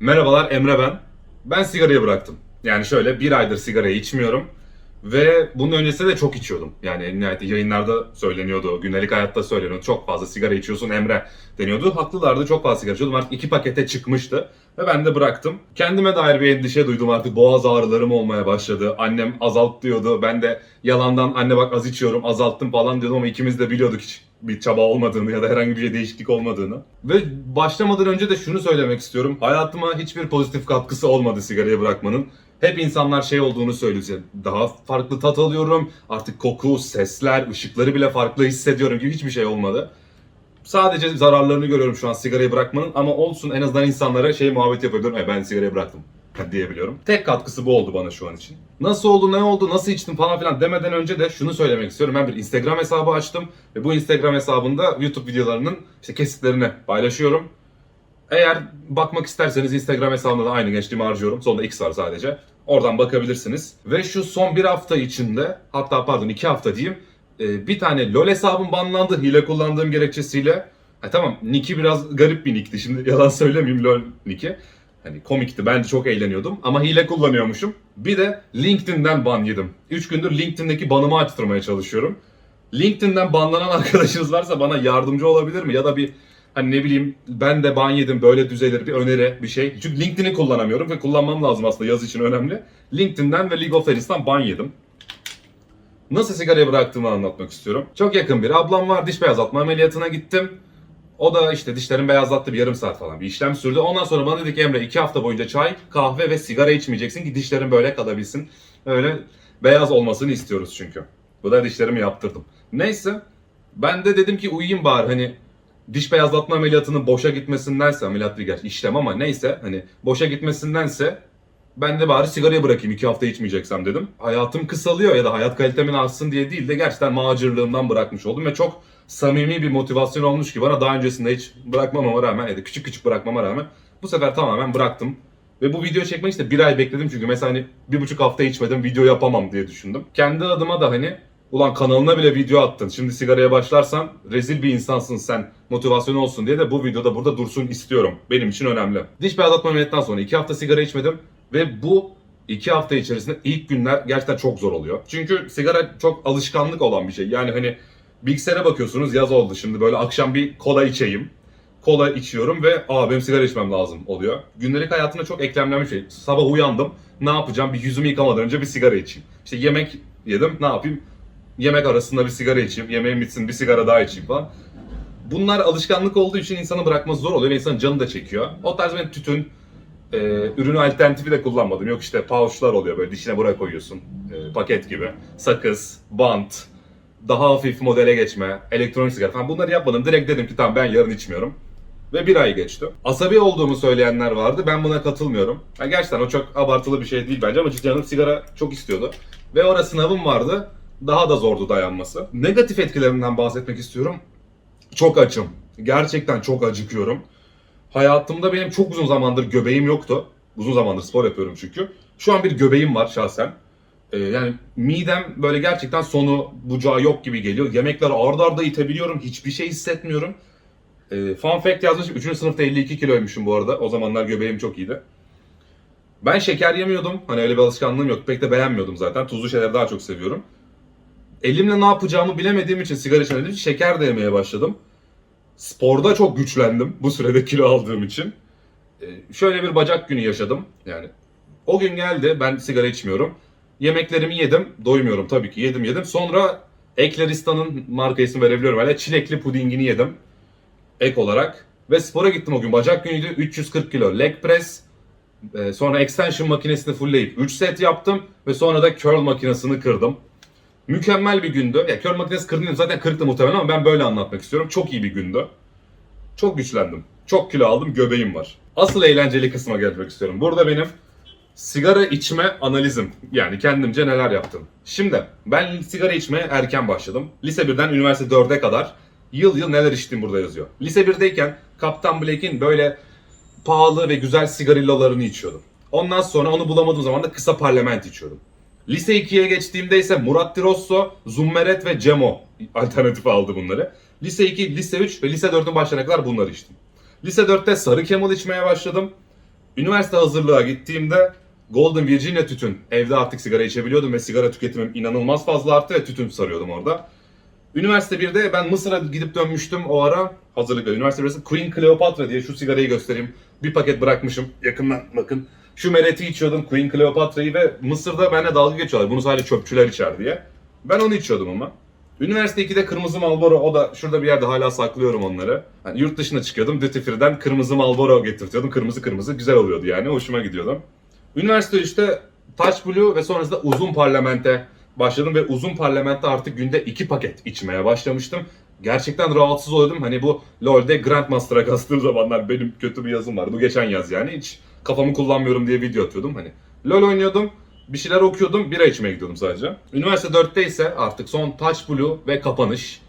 Merhabalar Emre ben. Ben sigarayı bıraktım. Yani şöyle bir aydır sigarayı içmiyorum. Ve bunun öncesinde de çok içiyordum. Yani en nihayet yayınlarda söyleniyordu, gündelik hayatta söyleniyordu. Çok fazla sigara içiyorsun Emre deniyordu. Haklılardı çok fazla sigara içiyordum. Artık iki pakete çıkmıştı. Ve ben de bıraktım. Kendime dair bir endişe duydum artık. Boğaz ağrılarım olmaya başladı. Annem azalt diyordu. Ben de yalandan anne bak az içiyorum azalttım falan diyordum ama ikimiz de biliyorduk hiç bir çaba olmadığını ya da herhangi bir değişiklik olmadığını. Ve başlamadan önce de şunu söylemek istiyorum. Hayatıma hiçbir pozitif katkısı olmadı sigarayı bırakmanın. Hep insanlar şey olduğunu söylüyor. Daha farklı tat alıyorum. Artık koku, sesler, ışıkları bile farklı hissediyorum gibi hiçbir şey olmadı. Sadece zararlarını görüyorum şu an sigarayı bırakmanın ama olsun en azından insanlara şey muhabbet yapabiliyorum. E ben sigarayı bıraktım diyebiliyorum. Tek katkısı bu oldu bana şu an için. Nasıl oldu, ne oldu, nasıl içtim falan filan demeden önce de şunu söylemek istiyorum. Ben bir Instagram hesabı açtım ve bu Instagram hesabında YouTube videolarının işte kesitlerini paylaşıyorum. Eğer bakmak isterseniz Instagram hesabımda da aynı gençliğimi harcıyorum. Sonunda X var sadece. Oradan bakabilirsiniz. Ve şu son bir hafta içinde, hatta pardon iki hafta diyeyim, e, bir tane LoL hesabım banlandı hile kullandığım gerekçesiyle. Ha, tamam nick'i biraz garip bir nick'ti. Şimdi yalan söylemeyeyim LoL nick'i. Hani komikti. Ben de çok eğleniyordum. Ama hile kullanıyormuşum. Bir de LinkedIn'den ban yedim. 3 gündür LinkedIn'deki banımı açtırmaya çalışıyorum. LinkedIn'den banlanan arkadaşınız varsa bana yardımcı olabilir mi? Ya da bir hani ne bileyim ben de ban yedim böyle düzelir bir öneri bir şey. Çünkü LinkedIn'i kullanamıyorum ve kullanmam lazım aslında yaz için önemli. LinkedIn'den ve League of Legends'tan ban yedim. Nasıl sigarayı bıraktığımı anlatmak istiyorum. Çok yakın bir ablam var diş beyazlatma ameliyatına gittim. O da işte dişlerim beyazlattı bir yarım saat falan bir işlem sürdü. Ondan sonra bana dedi ki Emre iki hafta boyunca çay, kahve ve sigara içmeyeceksin ki dişlerin böyle kalabilsin. Öyle beyaz olmasını istiyoruz çünkü. Bu da dişlerimi yaptırdım. Neyse ben de dedim ki uyuyayım bari hani diş beyazlatma ameliyatının boşa gitmesindense ameliyat değil gerçi işlem ama neyse hani boşa gitmesindense ben de bari sigarayı bırakayım iki hafta içmeyeceksem dedim. Hayatım kısalıyor ya da hayat kalitemin artsın diye değil de gerçekten macırlığımdan bırakmış oldum ve çok samimi bir motivasyon olmuş ki bana daha öncesinde hiç bırakmamama rağmen ya da küçük küçük bırakmama rağmen bu sefer tamamen bıraktım. Ve bu video çekmek işte bir ay bekledim çünkü mesela hani bir buçuk hafta içmedim video yapamam diye düşündüm. Kendi adıma da hani ulan kanalına bile video attın şimdi sigaraya başlarsan rezil bir insansın sen motivasyon olsun diye de bu videoda burada dursun istiyorum. Benim için önemli. Diş beyazlatma ameliyatından sonra iki hafta sigara içmedim ve bu iki hafta içerisinde ilk günler gerçekten çok zor oluyor. Çünkü sigara çok alışkanlık olan bir şey. Yani hani bilgisayara bakıyorsunuz yaz oldu şimdi böyle akşam bir kola içeyim. Kola içiyorum ve aa benim sigara içmem lazım oluyor. Gündelik hayatımda çok eklemlenmiş şey. Sabah uyandım ne yapacağım bir yüzümü yıkamadan önce bir sigara içeyim. İşte yemek yedim ne yapayım yemek arasında bir sigara içeyim. Yemeğim bitsin bir sigara daha içeyim falan. Bunlar alışkanlık olduğu için insanı bırakması zor oluyor ve insanın canı da çekiyor. O tarz benim tütün, e, ürünü alternatifi de kullanmadım. Yok işte pouchlar oluyor böyle dişine buraya koyuyorsun. e, paket gibi. Sakız, bant, daha hafif modele geçme, elektronik sigara falan bunları yapmadım. Direkt dedim ki tamam ben yarın içmiyorum. Ve bir ay geçti. Asabi olduğumu söyleyenler vardı. Ben buna katılmıyorum. Ha, gerçekten o çok abartılı bir şey değil bence ama canım sigara çok istiyordu. Ve orada sınavım vardı. Daha da zordu dayanması. Negatif etkilerinden bahsetmek istiyorum. Çok açım. Gerçekten çok acıkıyorum. Hayatımda benim çok uzun zamandır göbeğim yoktu. Uzun zamandır spor yapıyorum çünkü. Şu an bir göbeğim var şahsen. Ee, yani midem böyle gerçekten sonu bucağı yok gibi geliyor. Yemekleri arda arda itebiliyorum. Hiçbir şey hissetmiyorum. Ee, fun fact yazmışım. 3. sınıfta 52 kiloymuşum bu arada. O zamanlar göbeğim çok iyiydi. Ben şeker yemiyordum. Hani öyle bir alışkanlığım yok. Pek de beğenmiyordum zaten. Tuzlu şeyleri daha çok seviyorum. Elimle ne yapacağımı bilemediğim için sigara içmediğim için şeker de yemeye başladım. Sporda çok güçlendim bu sürede kilo aldığım için. Ee, şöyle bir bacak günü yaşadım. Yani o gün geldi ben sigara içmiyorum. Yemeklerimi yedim. Doymuyorum tabii ki yedim yedim. Sonra Ekleristan'ın marka ismi verebiliyorum. Hala çilekli pudingini yedim. Ek olarak. Ve spora gittim o gün. Bacak günüydü. 340 kilo leg press. Ee, sonra extension makinesini fullleyip 3 set yaptım. Ve sonra da curl makinesini kırdım. Mükemmel bir gündü. Ya curl makinesi kırdım zaten kırıktı muhtemelen ama ben böyle anlatmak istiyorum. Çok iyi bir gündü. Çok güçlendim. Çok kilo aldım. Göbeğim var. Asıl eğlenceli kısma gelmek istiyorum. Burada benim sigara içme analizim. Yani kendimce neler yaptım. Şimdi ben sigara içmeye erken başladım. Lise 1'den üniversite 4'e kadar yıl yıl neler içtiğim burada yazıyor. Lise 1'deyken Kaptan Blake'in böyle pahalı ve güzel sigarillalarını içiyordum. Ondan sonra onu bulamadığım zaman da kısa parlament içiyordum. Lise 2'ye geçtiğimde ise Murat Di Rosso, Zummeret ve Cemo alternatif aldı bunları. Lise 2, lise 3 ve lise 4'ün başlarına kadar bunları içtim. Lise 4'te sarı Camel içmeye başladım. Üniversite hazırlığa gittiğimde Golden Virginia tütün. Evde artık sigara içebiliyordum ve sigara tüketimim inanılmaz fazla arttı ve tütün sarıyordum orada. Üniversite 1'de ben Mısır'a gidip dönmüştüm o ara. Hazırlıkla. Üniversite 1'de Queen Cleopatra diye şu sigarayı göstereyim. Bir paket bırakmışım. Yakından bakın. Şu meleti içiyordum Queen Cleopatra'yı ve Mısır'da benimle dalga geçiyorlar. Bunu sadece çöpçüler içer diye. Ben onu içiyordum ama. Üniversite 2'de kırmızı Marlboro o da şurada bir yerde hala saklıyorum onları. Hani yurt dışına çıkıyordum Duty Free'den kırmızı Marlboro getirtiyordum. Kırmızı kırmızı güzel oluyordu yani hoşuma gidiyordu. Üniversite 3'te Touch Blue ve sonrasında uzun parlamente başladım ve uzun parlamente artık günde iki paket içmeye başlamıştım. Gerçekten rahatsız oluyordum. Hani bu LoL'de Grandmaster'a kastığım zamanlar benim kötü bir yazım vardı. Bu geçen yaz yani. Hiç kafamı kullanmıyorum diye video atıyordum. Hani LoL oynuyordum. Bir şeyler okuyordum. Bira içmeye gidiyordum sadece. Üniversite 4'te ise artık son Touch Blue ve kapanış.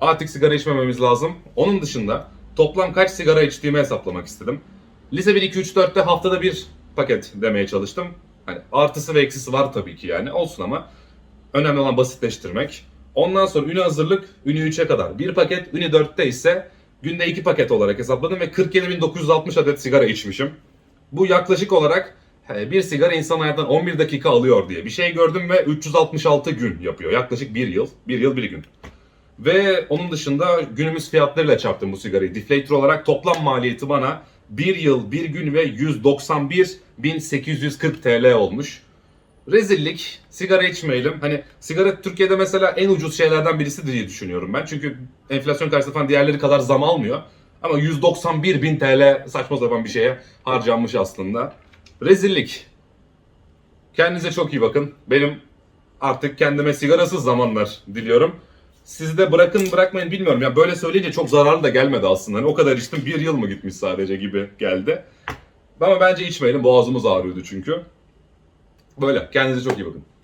Artık sigara içmememiz lazım. Onun dışında toplam kaç sigara içtiğimi hesaplamak istedim. Lise 1, 2, 3, 4'te haftada bir paket demeye çalıştım. Hani artısı ve eksisi var tabii ki yani. Olsun ama önemli olan basitleştirmek. Ondan sonra ünü hazırlık, ünü 3'e kadar bir paket, ünü 4'te ise günde 2 paket olarak hesapladım ve 47.960 adet sigara içmişim. Bu yaklaşık olarak bir sigara insan hayatından 11 dakika alıyor diye bir şey gördüm ve 366 gün yapıyor. Yaklaşık bir yıl, bir yıl bir gün. Ve onun dışında günümüz fiyatlarıyla çarptım bu sigarayı. Deflator olarak toplam maliyeti bana 1 yıl, 1 gün ve 191.840 TL olmuş. Rezillik, sigara içmeyelim. Hani sigara Türkiye'de mesela en ucuz şeylerden birisi diye düşünüyorum ben. Çünkü enflasyon karşısında falan diğerleri kadar zam almıyor. Ama 191 bin TL saçma sapan bir şeye harcanmış aslında. Rezillik. Kendinize çok iyi bakın. Benim artık kendime sigarasız zamanlar diliyorum. Siz de bırakın bırakmayın bilmiyorum. Ya böyle söyleyince çok zararlı da gelmedi aslında. Hani o kadar içtim bir yıl mı gitmiş sadece gibi geldi. Ama bence içmeyelim. Boğazımız ağrıyordu çünkü. Böyle. Kendinize çok iyi bakın.